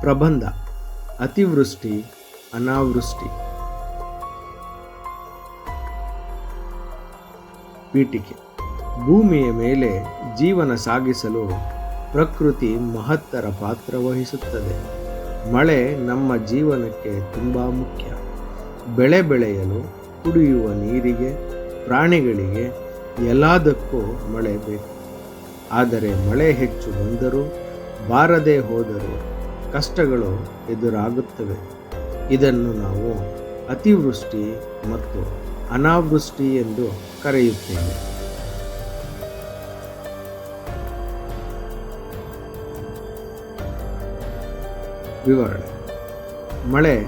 ಪ್ರಬಂಧ, ಅತಿವೃಷ್ಟಿ, ಅನಾವೃಷ್ಟಿ. ಪೀಠಿಕೆ, ಭೂಮಿಯ ಮೇಲೆ ಜೀವನ ಸಾಗಿಸಲು ಪ್ರಕೃತಿ ಮಹತ್ತರ ಪಾತ್ರ ವಹಿಸುತ್ತದೆ. ಮಳೆ ನಮ್ಮ ಜೀವನಕ್ಕೆ ತುಂಬ ಮುಖ್ಯ. ಬೆಳೆ ಬೆಳೆಯಲು, ಕುಡಿಯುವ ನೀರಿಗೆ, ಪ್ರಾಣಿಗಳಿಗೆ ಎಲ್ಲದಕ್ಕೂ ಮಳೆ ಬೇಕು. ಆದರೆ ಮಳೆ ಹೆಚ್ಚು ಬಂದರೂ ಬಾರದೇ ಹೋದರೂ ಕಷ್ಟಗಳು ಎದುರಾಗುತ್ತವೆ. ಇದನ್ನು ನಾವು ಅತಿವೃಷ್ಟಿ ಮತ್ತು ಅನಾವೃಷ್ಟಿ ಎಂದು ಕರೆಯುತ್ತೇವೆ. ವಿವರಣೆ. ಮಳೆ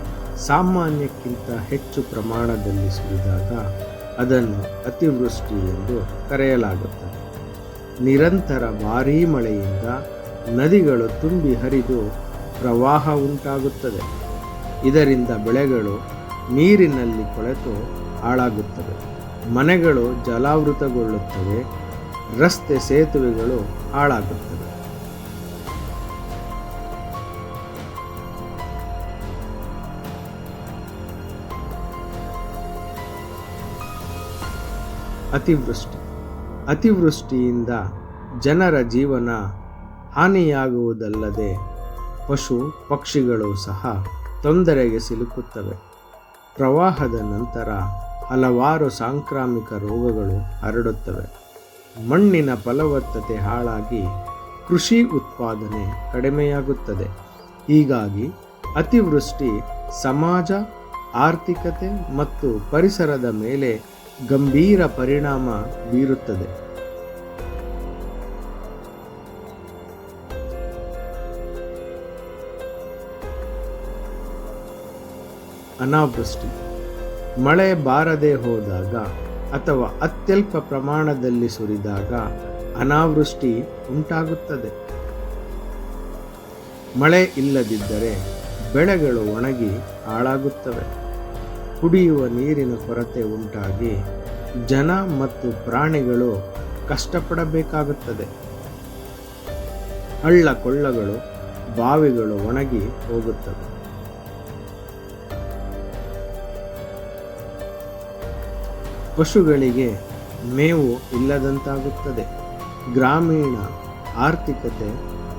ಸಾಮಾನ್ಯಕ್ಕಿಂತ ಹೆಚ್ಚು ಪ್ರಮಾಣದಲ್ಲಿ ಸುರಿದಾಗ ಅದನ್ನು ಅತಿವೃಷ್ಟಿ ಎಂದು ಕರೆಯಲಾಗುತ್ತದೆ. ನಿರಂತರ ಭಾರೀ ಮಳೆಯಿಂದ ನದಿಗಳು ತುಂಬಿ ಹರಿದು ಪ್ರವಾಹ ಉಂಟಾಗುತ್ತದೆ. ಇದರಿಂದ ಬೆಳೆಗಳು ನೀರಿನಲ್ಲಿ ಕೊಳೆತು ಹಾಳಾಗುತ್ತವೆ. ಮನೆಗಳು ಜಲಾವೃತಗೊಳ್ಳುತ್ತವೆ. ರಸ್ತೆ ಸೇತುವೆಗಳು ಹಾಳಾಗುತ್ತವೆ. ಅತಿವೃಷ್ಟಿ. ಅತಿವೃಷ್ಟಿಯಿಂದ ಜನರ ಜೀವನ ಹಾನಿಯಾಗುವುದಲ್ಲದೆ ಪಶು ಪಕ್ಷಿಗಳು ಸಹ ತೊಂದರೆಗೆ ಸಿಲುಕುತ್ತವೆ. ಪ್ರವಾಹದ ನಂತರ ಹಲವಾರು ಸಾಂಕ್ರಾಮಿಕ ರೋಗಗಳು ಹರಡುತ್ತವೆ. ಮಣ್ಣಿನ ಫಲವತ್ತತೆ ಹಾಳಾಗಿ ಕೃಷಿ ಉತ್ಪಾದನೆ ಕಡಿಮೆಯಾಗುತ್ತದೆ. ಹೀಗಾಗಿ ಅತಿವೃಷ್ಟಿ, ಸಮಾಜ, ಆರ್ಥಿಕತೆ ಮತ್ತು ಪರಿಸರದ ಮೇಲೆ ಗಂಭೀರ ಪರಿಣಾಮ ಬೀರುತ್ತದೆ. ಅನಾವೃಷ್ಟಿ. ಮಳೆ ಬಾರದೆ ಹೋದಾಗ ಅಥವಾ ಅತ್ಯಲ್ಪ ಪ್ರಮಾಣದಲ್ಲಿ ಸುರಿದಾಗ ಅನಾವೃಷ್ಟಿ ಉಂಟಾಗುತ್ತದೆ. ಮಳೆ ಇಲ್ಲದಿದ್ದರೆ ಬೆಳೆಗಳು ಒಣಗಿ ಹಾಳಾಗುತ್ತವೆ. ಕುಡಿಯುವ ನೀರಿನ ಕೊರತೆ ಉಂಟಾಗಿ ಜನ ಮತ್ತು ಪ್ರಾಣಿಗಳು ಕಷ್ಟಪಡಬೇಕಾಗುತ್ತದೆ. ಹಳ್ಳ ಕೊಳ್ಳಗಳು, ಬಾವಿಗಳು ಒಣಗಿ ಹೋಗುತ್ತವೆ. ಪಶುಗಳಿಗೆ ಮೇವು ಇಲ್ಲದಂತಾಗುತ್ತದೆ. ಗ್ರಾಮೀಣ ಆರ್ಥಿಕತೆ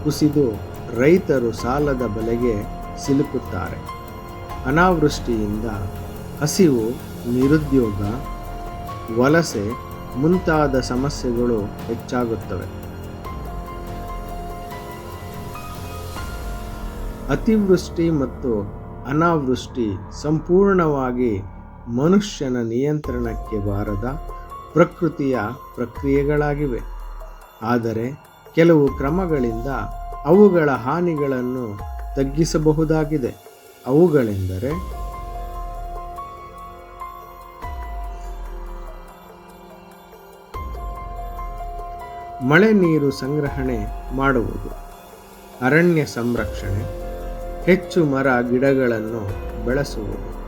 ಕುಸಿದು ರೈತರು ಸಾಲದ ಬಲೆಗೆ ಸಿಲುಕುತ್ತಾರೆ. ಅನಾವೃಷ್ಟಿಯಿಂದ ಹಸಿವು, ನಿರುದ್ಯೋಗ, ವಲಸೆ ಮುಂತಾದ ಸಮಸ್ಯೆಗಳು ಹೆಚ್ಚಾಗುತ್ತವೆ. ಅತಿವೃಷ್ಟಿ ಮತ್ತು ಅನಾವೃಷ್ಟಿ ಸಂಪೂರ್ಣವಾಗಿ ಮನುಷ್ಯನ ನಿಯಂತ್ರಣಕ್ಕೆ ಬಾರದ ಪ್ರಕೃತಿಯ ಪ್ರಕ್ರಿಯೆಗಳಾಗಿವೆ. ಆದರೆ ಕೆಲವು ಕ್ರಮಗಳಿಂದ ಅವುಗಳ ಹಾನಿಗಳನ್ನು ತಗ್ಗಿಸಬಹುದಾಗಿದೆ. ಅವುಗಳೆಂದರೆ ಮಳೆ ನೀರು ಸಂಗ್ರಹಣೆ ಮಾಡುವುದು, ಅರಣ್ಯ ಸಂರಕ್ಷಣೆ, ಹೆಚ್ಚು ಮರ ಗಿಡಗಳನ್ನು ಬೆಳೆಸುವುದು.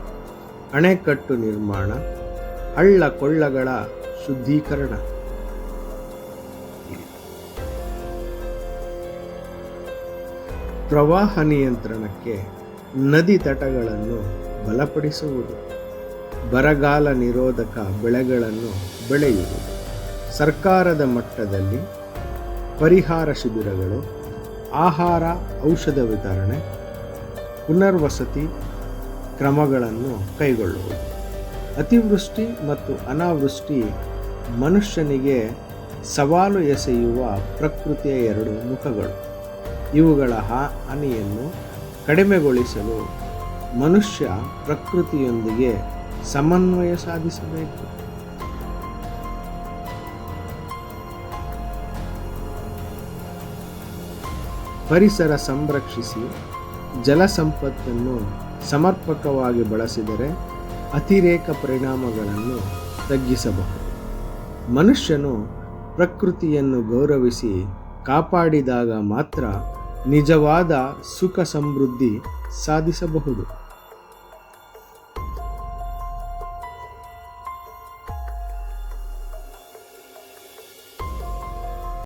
ಅಣೆಕಟ್ಟು ನಿರ್ಮಾಣ, ಹಳ್ಳ ಕೊಳ್ಳಗಳ ಶುದ್ಧೀಕರಣ. ಪ್ರವಾಹ ನಿಯಂತ್ರಣಕ್ಕೆ ನದಿ ತಟಗಳನ್ನು ಬಲಪಡಿಸುವುದು, ಬರಗಾಲ ನಿರೋಧಕ ಬೆಳೆಗಳನ್ನು ಬೆಳೆಯುವುದು, ಸರ್ಕಾರದ ಮಟ್ಟದಲ್ಲಿ ಪರಿಹಾರ ಶಿಬಿರಗಳು, ಆಹಾರ ಔಷಧ ವಿತರಣೆ, ಪುನರ್ವಸತಿ ಕ್ರಮಗಳನ್ನು ಕೈಗೊಳ್ಳುವುದು. ಅತಿವೃಷ್ಟಿ ಮತ್ತು ಅನಾವೃಷ್ಟಿ ಮನುಷ್ಯನಿಗೆ ಸವಾಲು ಎಸೆಯುವ ಪ್ರಕೃತಿಯ ಎರಡು ಮುಖಗಳು. ಇವುಗಳ ಹಾನಿಯನ್ನು ಕಡಿಮೆಗೊಳಿಸಲು ಮನುಷ್ಯ ಪ್ರಕೃತಿಯೊಂದಿಗೆ ಸಮನ್ವಯ ಸಾಧಿಸಬೇಕು. ಪರಿಸರ ಸಂರಕ್ಷಿಸಿ ಜಲ ಸಂಪತ್ತನ್ನು ಸಮರ್ಪಕವಾಗಿ ಬಳಸಿದರೆ ಅತಿರೇಕ ಪರಿಣಾಮಗಳನ್ನು ತಗ್ಗಿಸಬಹುದು. ಮನುಷ್ಯನು ಪ್ರಕೃತಿಯನ್ನು ಗೌರವಿಸಿ ಕಾಪಾಡಿದಾಗ ಮಾತ್ರ ನಿಜವಾದ ಸುಖ ಸಮೃದ್ಧಿ ಸಾಧಿಸಬಹುದು.